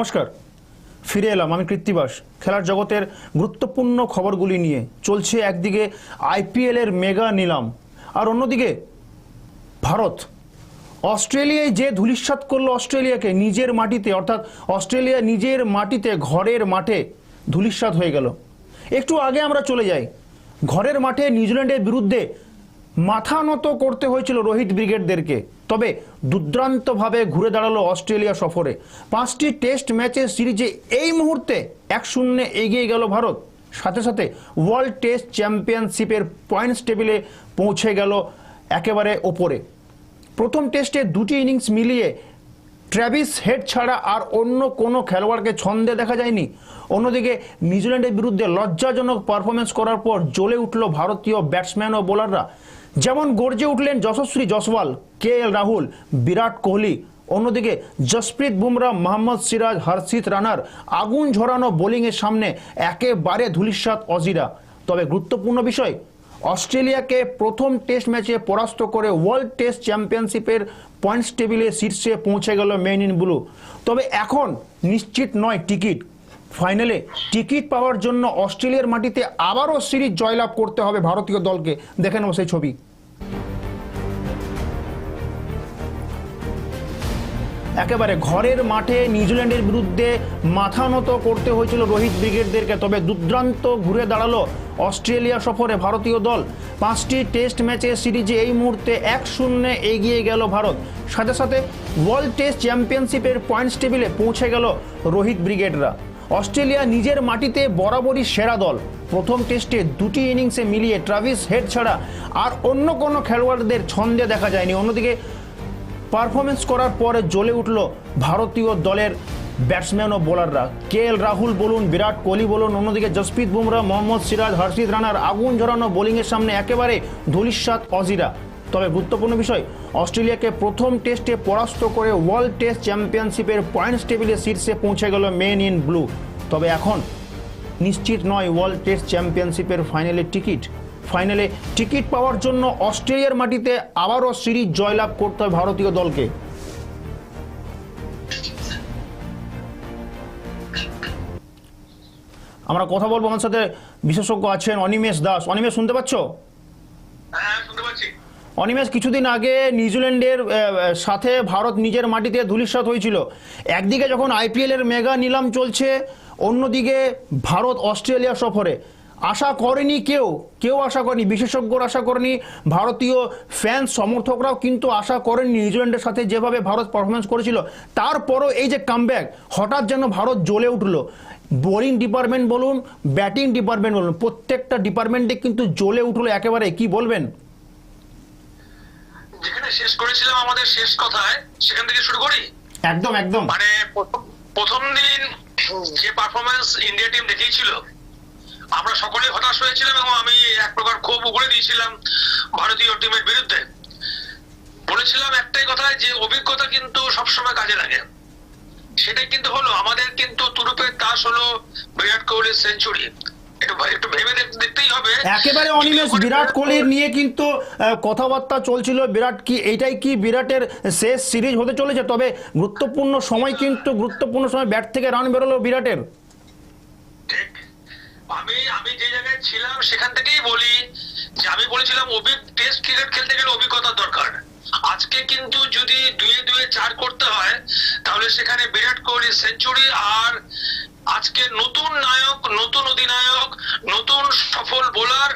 নমস্কার। ফিরে এলাম আমি কৃত্তিবাস খেলার জগতের গুরুত্বপূর্ণ খবরগুলি নিয়ে চলছে একদিকে আইপিএলের মেগা নিলাম, আর অন্যদিকে ভারত। অস্ট্রেলিয়ায় যে ধূলিসাৎ করল অস্ট্রেলিয়াকে নিজের মাটিতে, অর্থাৎ অস্ট্রেলিয়া নিজের মাটিতে, ঘরের মাঠে ধূলিসাৎ হয়ে গেল। একটু আগে আমরা চলে যাই। ঘরের মাঠে নিউজিল্যান্ডের বিরুদ্ধে মাথা নত করতে হয়েছিল রোহিত ব্রিগেডদেরকে। তবে দুর্দান্তভাবে ঘুরে দাঁড়াল অস্ট্রেলিয়া সফরে। পাঁচটি টেস্ট ম্যাচের সিরিজে এই মুহূর্তে এক শূন্যে এগিয়ে গেল ভারত। সাথে সাথে ওয়ার্ল্ড টেস্ট চ্যাম্পিয়নশিপের পয়েন্টস টেবিলে পৌঁছে গেল একেবারে ওপরে। প্রথম টেস্টে দুটি ইনিংস মিলিয়ে ট্র্যাভিস হেড ছাড়া আর অন্য কোনো খেলোয়াড়কে ছন্দে দেখা যায়নি। অন্যদিকে নিউজিল্যান্ডের বিরুদ্ধে লজ্জাজনক পারফরমেন্স করার পর জ্বলে উঠল ভারতীয় ব্যাটসম্যান ও বোলাররা। যেমন গর্জে উঠলেন যশস্বী জসওয়াল কে এল রাহুল, বিরাট কোহলি। অন্যদিকে জসপ্রীত বুমরা, মোহাম্মদ সিরাজ হর্ষিত রানার আগুন ঝরানো বোলিংয়ের সামনে একেবারে ধুলিস্বাদ অজিরা। তবে গুরুত্বপূর্ণ বিষয় অস্ট্রেলিয়াকে প্রথম টেস্ট ম্যাচে পরাস্ত করে ওয়ার্ল্ড টেস্ট চ্যাম্পিয়নশিপের পয়েন্টস টেবিলে শীর্ষে পৌঁছে গেল মেন ইন ব্লু। তবে এখন নিশ্চিত নয় টিকিট। ফাইনালে টিকিট পাওয়ার জন্য অস্ট্রেলিয়ার মাটিতে আবারও সিরিজ জয়লাভ করতে হবে ভারতীয় দলকে। দেখে নেব সেই ছবি। একেবারে ঘরের মাঠে নিউজিল্যান্ডের বিরুদ্ধে মাথা নত করতে হয়েছিল রোহিত ব্রিগেডদেরকে। তবে দুর্দান্ত ঘুরে দাঁড়াল অস্ট্রেলিয়া সফরে ভারতীয় দল। পাঁচটি টেস্ট ম্যাচের সিরিজে এই মুহূর্তে এক শূন্যে এগিয়ে গেল ভারত। সাথে সাথে ওয়ার্ল্ড টেস্ট চ্যাম্পিয়নশিপের পয়েন্টস টেবিলে পৌঁছে গেল রোহিত ব্রিগেডরা। অস্ট্রেলিয়া নিজের মাটিতে বরাবরই সেরা দল। প্রথম টেস্টে দুটি ইনিংসে মিলিয়ে ট্রাভিস হেড ছাড়া আর অন্য কোনো খেলোয়াড়দের ছন্দে দেখা যায়নি। অন্যদিকে পারফরমেন্স করার পরে জ্বলে উঠল ভারতীয় দলের ব্যাটসম্যান ও বোলাররা। কে এল রাহুল বলুন, বিরাট কোহলি বলুন, অন্যদিকে জসপ্রীত বুমরা, মোহাম্মদ সিরাজ হর্ষিত রানার আগুন ঝরানো বোলিংয়ের সামনে একেবারে ধুলিস্বাদ অজিরা। তবে গুরুত্বপূর্ণ বিষয়, অস্ট্রেলিয়াকে প্রথম টেস্টে পরাস্ত করে ওয়ার্ল্ড টেস্ট চ্যাম্পিয়নশিপের পয়েন্টস টেবিলে শীর্ষে পৌঁছে গেল মেন ইন ব্লু। তবে এখন নিশ্চিত নয় ওয়ার্ল্ড টেস্ট চ্যাম্পিয়নশিপের ফাইনালের টিকিট। ফাইনালে টিকিট পাওয়ার জন্য অস্ট্রেলিয়ার মাটিতে আবারও সিরিজ জয়লাভ করতে হয় ভারতীয় দলকে। আমরা কথা বলব আমার সাথে বিশেষজ্ঞ আছেন অনিমেষ দাস। অনিমেষ শুনতে পাচ্ছ? হ্যাঁ পাচ্ছি। অনিমেষ কিছুদিন আগে নিউজিল্যান্ডের সাথে ভারত নিজের মাটিতে ধূলিসাৎ হয়েছিল। একদিকে যখন আইপিএল এর মেগা নিলাম চলছে অন্যদিকে ভারত অস্ট্রেলিয়া সফরে। আশা করেনি কেউ কেউ আশা করেনি বিশেষজ্ঞরা আশা করেনি ভারতীয় ফ্যান সমর্থকরাও কিন্তু আশা করেননি নিউজিল্যান্ডের সাথে যেভাবে ভারত পারফরমেন্স করেছিল। তারপরও এই যে কামব্যাক হঠাৎ যেন ভারত জ্বলে উঠল। বোলিং ডিপার্টমেন্ট বলুন ব্যাটিং ডিপার্টমেন্ট বলুন প্রত্যেকটা ডিপার্টমেন্টে কিন্তু জ্বলে উঠল একেবারে। কি বলবেন? যেখানে শেষ করেছিলাম আমাদের শেষ কথায় সেখান থেকে শুরু করি? একদম একদম। মানে প্রথম দিন যে পারফরমেন্স ইন্ডিয়া টিম দেখিয়েছিল আমরা সকলে হতাশ হয়েছিলাম এবং আমি এক প্রকার ক্ষোভ উগড়ে দিয়েছিলাম ভারতীয় টিমের বিরুদ্ধে। বলেছিলাম একটাই কথা যে অভিজ্ঞতা কিন্তু সবসময় কাজে লাগে। সেটাই কিন্তু হলো আমাদের কিন্তু তুরুপের তাস হলো বিরাট কোহলির সেঞ্চুরি একেবারে অনিমেষ বিরাট কোহলির নিয়ে কিন্তু কথাবার্তা চলছিল। বিরাট কি এইটাই কি বিরাটের শেষ সিরিজ হতে চলেছে? তবে গুরুত্বপূর্ণ সময় কিন্তু গুরুত্বপূর্ণ সময় ব্যাট থেকে রান বেরোলো বিরাটের। ঠিক। আমি আমি যে জায়গায় ছিলাম সেখান থেকেই বলি যে আমি বলেছিলাম অভিজ্ঞ টেস্ট ক্রিকেট খেলতে গেলে অভিজ্ঞতার দরকার। আজকে কিন্তু যদি দুয়ে দুয়ে চার করতে হয়, তাহলে সেখানে বিরাট কোহলি, সেঞ্চুরি আর আজকে নতুন নায়ক, নতুন অধিনায়ক, নতুন সফল বোলার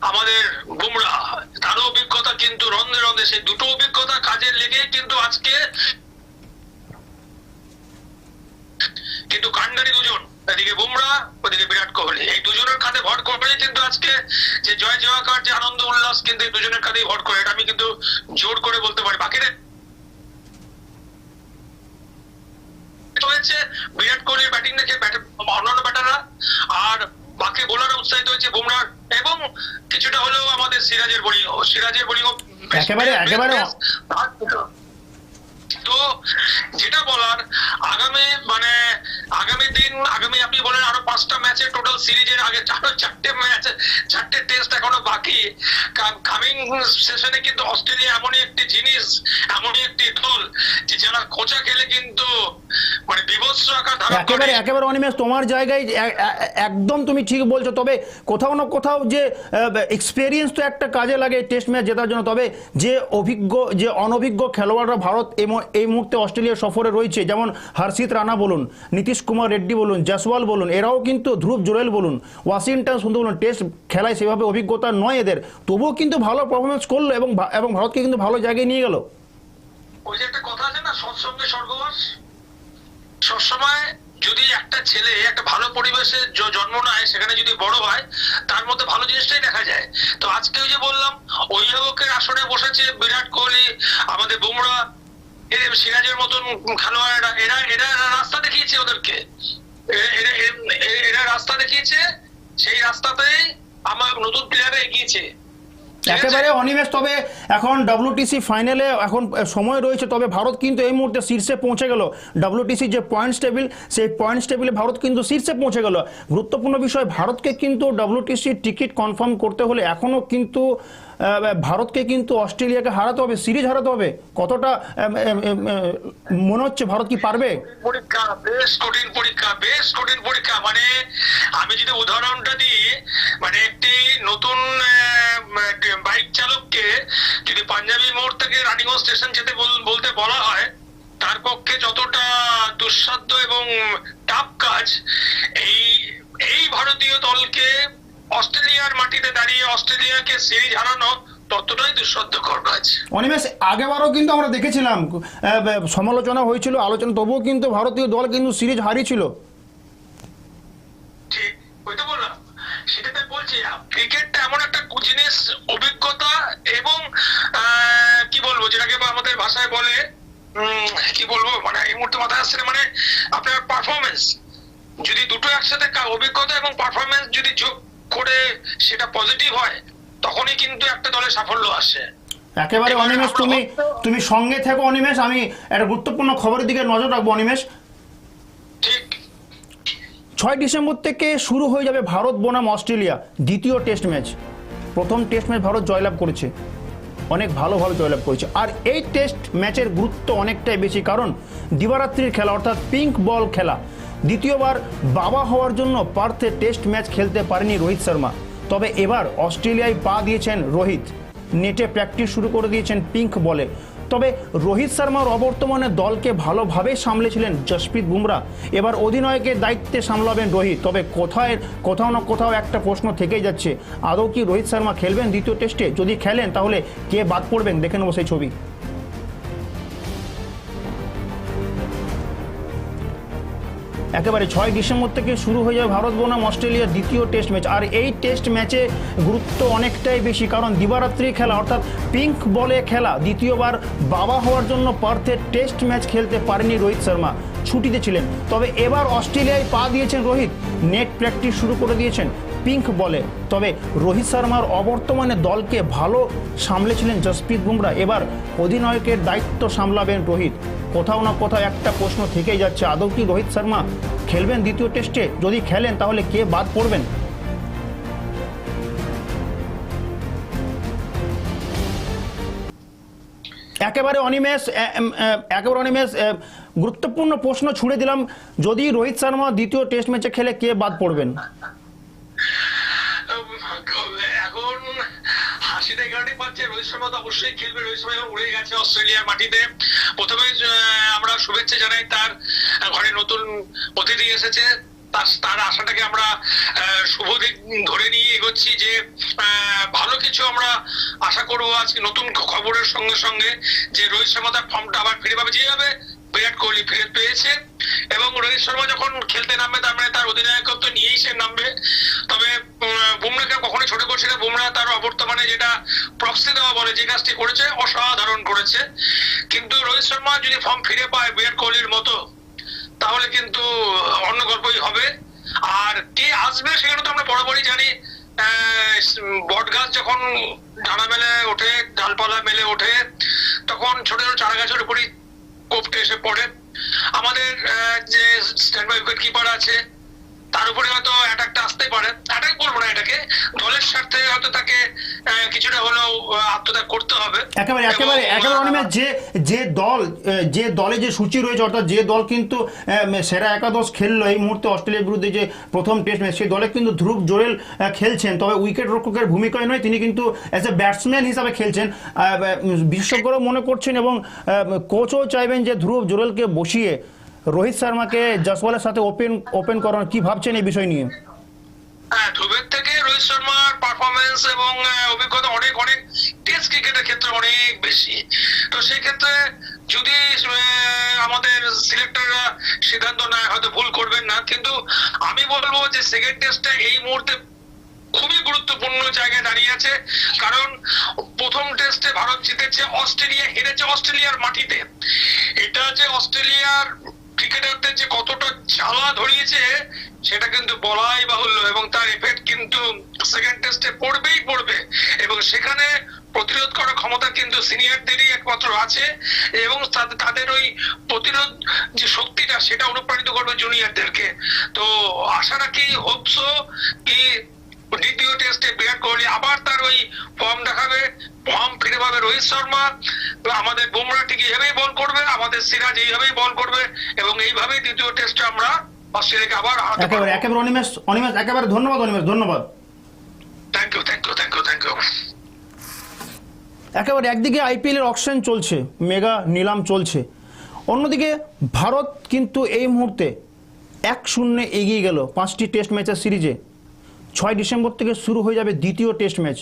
আমাদের বুমরা তারও অভিজ্ঞতা কিন্তু রন্ধে রন্ধে, সেই দুটো অভিজ্ঞতা কাজে লেগে কিন্তু আজকে কিন্তু কান্ডারি দুজন। এদিকে বুমরা ওদিকে বিরাট কোহলি। এই দুজনের কাঁধে ভর করে কিন্তু আজকে যে জয় জয়াকার যে আনন্দ উল্লাস কিন্তু এই দুজনের কাঁধেই ভর করে। এটা আমি কিন্তু জোর করে বলতে পারি। বাকিদের? হয়েছে বিরাট কোহলির ব্যাটিং দেখে অন্যান্য ব্যাটাররা আর বাকি বোলাররা উৎসাহিত হয়েছে বুমরার। এবং কিছুটা হলেও আমাদের সিরাজের বোলিং সিরাজের বোলিং একেবারে- একেবারে। যেটা বলার, আগামী মানে আগামী দিন, আগামী আপনি বলেন আরও পাঁচটা ম্যাচের টোটাল সিরিজের আগে, আরও চারটে ম্যাচ চারটে টেস্ট এখনও বাকি। সেশনে কিন্তু অস্ট্রেলিয়া এমনই একটি জিনিস, এমনই একটি দল যে যারা খোঁচা খেলে কিন্তু মানে বিভৎস আকার ধারণ একেবারে একেবারে অনিমেষ, তোমার জায়গায় একদম তুমি ঠিক বলছো। তবে কোথাও না কোথাও যে এক্সপেরিয়েন্স তো একটা কাজে লাগে টেস্ট ম্যাচ জেতার জন্য। তবে যে অভিজ্ঞ, যে অনভিজ্ঞ খেলোয়াড়রা ভারত এই মুহূর্তে অস্ট্রেলিয়া সফরে রয়েছে, যেমন হর্ষিত রানা বলুন, নীতিশ কুমার রেড্ডি বলুন জসওয়াল বলুন, এরাও কিন্তু ধ্রুব জুরেল বলুন, ওয়াশিংটন সুন্দর বলুন টেস্ট খেলায় সেভাবে অভিজ্ঞতা নয় এদের। তবুও কিন্তু ভালো পারফরমেন্স করল এবং এবং ভারতকে কিন্তু ভালো জায়গায় নিয়ে গেল। ওই যে একটা কথা আছে না, সৎসঙ্গে স্বর্গবাস? সবসময় যদি একটা ছেলে একটা ভালো পরিবেশে জন্ম নেয়, সেখানে যদি বড় হয়, তার মধ্যে ভালো জিনিসটাই দেখা যায়। তো আজকে ওই যে বললাম অভিভাবকের আসনে বসেছে বিরাট কোহলি, আমাদের বুমরা সিরাজের মতন খেলোয়াড়রা, এরা এরা রাস্তা দেখিয়েছে ওদেরকে। এরা রাস্তা দেখিয়েছে, সেই রাস্তাতেই আমার নতুন প্লেয়াররা এগিয়েছে? একেবারে অনিমেষ, তবে এখন ডাব্লিউটিসি ফাইনালে এখন সময় রয়েছে, তবে ভারত কিন্তু এই মুহূর্তে শীর্ষে পৌঁছে গেল। ডাব্লিউটিসি যে পয়েন্টস টেবিল সেই পয়েন্টস টেবিলে ভারত কিন্তু শীর্ষে পৌঁছে গেল। গুরুত্বপূর্ণ বিষয়, ভারতকে কিন্তু ডাব্লিউটিসি টিকিট কনফার্ম করতে হলে এখনও কিন্তু ভারতকে কিন্তু অস্ট্রেলিয়াকে হারাতে হবে, সিরিজ হারাতে হবে। কতটা মনে হচ্ছে ভারত কি পারবে? পরীক্ষা, বেশ কঠিন পরীক্ষা, বেশ কঠিন পরীক্ষা। মানে আমি যদি উদাহরণটা দিই মানে একটি নতুন বাইক চালককে যদি পাঞ্জাবি মোড় থেকে রানিগঞ্জ স্টেশন যেতে বল- বলতে বলা হয়, তার পক্ষে যতটা দুঃসাধ্য এবং টাফ কাজ, এই এই ভারতীয় দলকে অস্ট্রেলিয়ার মাটিতে দাঁড়িয়ে অস্ট্রেলিয়াকে সিরিজ হারানো ততটাই দুঃসাধ্যকর কাজ। অনিমেষ আগেবারও কিন্তু আমরা দেখেছিলাম সমালোচনা হয়েছিল আলোচনা তবুও কিন্তু ভারতীয় দল কিন্তু সিরিজ হারিয়েছিল। ঠিক ওই তো বললাম। সেটা তাই বলছি ক্রিকেটটা এমন একটা জিনিস অভিজ্ঞতা এবং কি বলব যেটাকে আমাদের ভাষায় বলে উম, কি বলব মানে এই মুহূর্তে মাথায় আসছে মানে আপনার পারফরমেন্স যদি দুটো একসাথে অভিজ্ঞতা এবং পারফরমেন্স যদি যোগ করে সেটা পজিটিভ হয় তখনই কিন্তু একটা দলে সাফল্য আসে। একেবারে অনিমেষ তুমি তুমি সঙ্গে থেকো অনিমেষ আমি একটা গুরুত্বপূর্ণ খবরের দিকে নজর রাখব অনিমেষ। ঠিক। ছয় ডিসেম্বর থেকে শুরু হয়ে যাবে ভারত বনাম অস্ট্রেলিয়া দ্বিতীয় টেস্ট ম্যাচ। প্রথম টেস্ট ম্যাচ ভারত জয়লাভ করেছে। অনেক ভালোভাবে জয়লাভ করেছে। আর এই টেস্ট ম্যাচের গুরুত্ব অনেকটাই বেশি কারণ দিবারাত্রির খেলা অর্থাৎ পিঙ্ক বল খেলা দ্বিতীয়বার বাবা হওয়ার জন্য পার্থে টেস্ট ম্যাচ খেলতে পারেনি রোহিত শর্মা। তবে এবার অস্ট্রেলিয়ায় পা দিয়েছেন রোহিত। নেটে প্র্যাকটিস শুরু করে দিয়েছেন পিঙ্ক বলে। তবে রোহিত শর্মার অবর্তমানে দলকে ভালোভাবে সামলেছিলেন জসপ্রীত বুমরা। এবার অধিনায়কের দায়িত্বে সামলাবেন রোহিত। তবে কোথায়, কোথাও না কোথাও একটা প্রশ্ন থেকেই যাচ্ছে। আদৌ কি রোহিত শর্মা খেলবেন দ্বিতীয় টেস্টে? যদি খেলেন, তাহলে কে বাদ পড়বেন? দেখে নেব সেই ছবি। একেবারে ছয় ডিসেম্বর থেকে শুরু হয়ে যাবে ভারত, বনাম অস্ট্রেলিয়ার দ্বিতীয় টেস্ট ম্যাচ। আর এই টেস্ট ম্যাচে গুরুত্ব অনেকটাই বেশি, কারণ দিবারাত্রি খেলা, অর্থাৎ পিঙ্ক বলে খেলা, দ্বিতীয়বার বাবা হওয়ার জন্য পার্থের টেস্ট ম্যাচ খেলতে পারেনি রোহিত শর্মা। ছুটিতে ছিলেন। তবে এবার অস্ট্রেলিয়ায় পা দিয়েছেন রোহিত। নেট প্র্যাকটিস শুরু করে দিয়েছেন। পিঙ্ক বলে। তবে রোহিত শর্মার অবর্তমানে দলকে ভালো সামলেছিলেন জসপ্রীত বুমরা। এবার অধিনায়কের দায়িত্ব সামলাবেন রোহিত। কোথাও না কোথাও একটা প্রশ্ন থেকেই যাচ্ছে, আদৌ কি রোহিত শর্মা খেলবেন দ্বিতীয় টেস্টে? যদি খেলেন, তাহলে কে বাদ পড়বেন? একেবারে অনিমেষ একেবারে অনিমেষ গুরুত্বপূর্ণ প্রশ্ন ছুড়ে দিলাম। যদি রোহিত শর্মা দ্বিতীয় টেস্ট ম্যাচে খেলে, কে বাদ পড়বেন? হাসিটা এই কারণে পাচ্ছে। রোহিত শর্মা তো অবশ্যই খেলবে। রোহিত শর্মা উড়ে গেছে অস্ট্রেলিয়ার মাটিতে। প্রথমে আমরা শুভেচ্ছা জানাই তার ঘরে নতুন অতিথি এসেছে। তার আশাটাকে আমরা শুভ দিক ধরে নিয়ে এগোচ্ছি যে ভালো কিছু আমরা আশা করব আজকে নতুন খবরের সঙ্গে সঙ্গে যে রোহিত শর্মা তার ফর্মটা আবার ফিরে পাবে। যেভাবে বিরাট কোহলি ফিরে পেয়েছে এবং রোহিত শর্মা যখন খেলতে নামবে, তার মানে তার অধিনায়কত্ব নিয়েই সে নামবে। তবে বুমরাকে কখনোই ছোট করছে না বুমরা তার অবর্তমানে যেটা প্রক্সি দেওয়া বলে, যে কাজটি করেছে, অসাধারণ করেছে। কিন্তু রোহিত শর্মা যদি ফর্ম ফিরে পায় বিরাট কোহলির মতো, তাহলে কিন্তু অন্য গল্পই হবে। আর কে আসবে সেখানে তো আমরা বরাবরই জানি। বট গাছ যখন ডানা মেলে ওঠে, ডালপালা মেলে ওঠে, তখন ছোট ছোট চারা গাছের উপরই কোপটে এসে পড়ে। আমাদের যে স্ট্যান্ড বাই উইকেট কিপার আছে তার উপরে হয়তো অ্যাটাকটা আসতেই পারে। অ্যাটাক বলব না এটাকে। দলের স্বার্থে হয়তো তাকে কিছুটা হলেও আত্মত্যাগ করতে হবে। একেবারে একেবারে একেবারে অনিমেষ যে যে দল যে দলে যে সূচি রয়েছে অর্থাৎ যে দল কিন্তু সেরা একাদশ খেললো এই মুহূর্তে অস্ট্রেলিয়ার বিরুদ্ধে যে প্রথম টেস্ট ম্যাচ সেই দলে কিন্তু ধ্রুব জোরেল খেলছেন। তবে উইকেট রক্ষকের ভূমিকায় নয় তিনি কিন্তু অ্যাজ এ ব্যাটসম্যান হিসাবে খেলছেন। বিশেষজ্ঞরাও মনে করছেন এবং কোচও চাইবেন যে ধ্রুব জোরেলকে বসিয়ে রোহিত শর্মাকে জসওয়ালের সাথে ওপেন ওপেন করানো কি ভাবছেন এই বিষয় নিয়ে? হ্যাঁ ধ্রুবের থেকে রোহিত শর্মার পারফরমেন্স এবং অভিজ্ঞতা অনেক অনেক টেস্ট ক্রিকেটের ক্ষেত্রে অনেক বেশি। তো সেই ক্ষেত্রে যদি আমাদের সিলেক্টররা সিদ্ধান্ত নেয়, হয়তো ভুল করবেন না। কিন্তু আমি বলব যে সেকেন্ড টেস্টটা এই মুহূর্তে খুবই গুরুত্বপূর্ণ জায়গায় দাঁড়িয়ে আছে। কারণ প্রথম টেস্টে ভারত জিতেছে অস্ট্রেলিয়া, হেরেছে অস্ট্রেলিয়ার মাটিতে। এটা যে অস্ট্রেলিয়ার ক্রিকেটারদের যে কতটা জ্বালা ধরিয়েছে, সেটা কিন্তু বলাই বাহুল্য এবং তার এফেক্ট কিন্তু সেকেন্ড টেস্টে পড়বেই পড়বে। এবং সেখানে প্রতিরোধ করার ক্ষমতা কিন্তু সিনিয়রদেরই একমাত্র আছে এবং তাদের- তাদের ওই প্রতিরোধ যে শক্তিটা, সেটা অনুপ্রাণিত করবে জুনিয়রদেরকে তো আশা রাখি হোপসো কি দ্বিতীয় টেস্টে বিরাট কোহলি আবার তার ওই ফর্ম দেখাবে। ফর্ম ফিরে পাবে রোহিত শর্মা। তো আমাদের বুমরা ঠিক এইভাবেই বল করবে আমাদের সিরাজ এইভাবেই বল করবে এবং এইভাবেই দ্বিতীয় টেস্টে আমরা অস্ট্রেলিয়াকে আবার হারাতে একেবারে একেবারে অনিমেষ অনিমেষ একেবারে ধন্যবাদ অনিমেষ ধন্যবাদ। Thank you thank you thank you thank you একেবারে একদিকে আইপিএলের অকশন চলছে মেগা নিলাম চলছে। অন্যদিকে ভারত কিন্তু এই মুহূর্তে এক শূন্যে এগিয়ে গেল পাঁচটি টেস্ট ম্যাচের সিরিজে ছয় ডিসেম্বর থেকে শুরু হয়ে যাবে দ্বিতীয় test match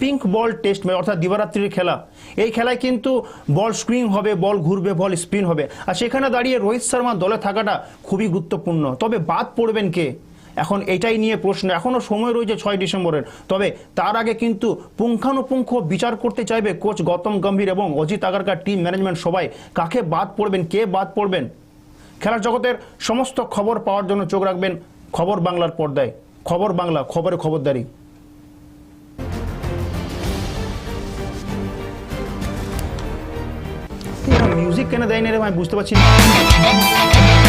pink ball test match, অর্থাৎ দিবারাত্রির খেলা। এই খেলায় কিন্তু বল স্ক্রিং হবে বল ঘুরবে বল স্পিন হবে। আর সেখানে দাঁড়িয়ে রোহিত শর্মা দলে থাকাটা খুবই গুরুত্বপূর্ণ। তবে বাদ পড়বেন কে? এখন এটাই নিয়ে প্রশ্ন। এখনও সময় রয়েছে ছয় ডিসেম্বরের। তবে তার আগে কিন্তু পুঙ্খানুপুঙ্খ বিচার করতে চাইবে কোচ গৌতম গম্ভীর এবং অজিত আগারকার টিম ম্যানেজমেন্ট সবাই। কাকে বাদ পড়বেন, কে বাদ পড়বেন? খেলার জগতের সমস্ত খবর পাওয়ার জন্য চোখ রাখবেন খবর বাংলার পর্দায়। খবর বাংলা খবরে খবরদারি। মিউজিক কেন দেয়নি রে আমি বুঝতে পারছি না।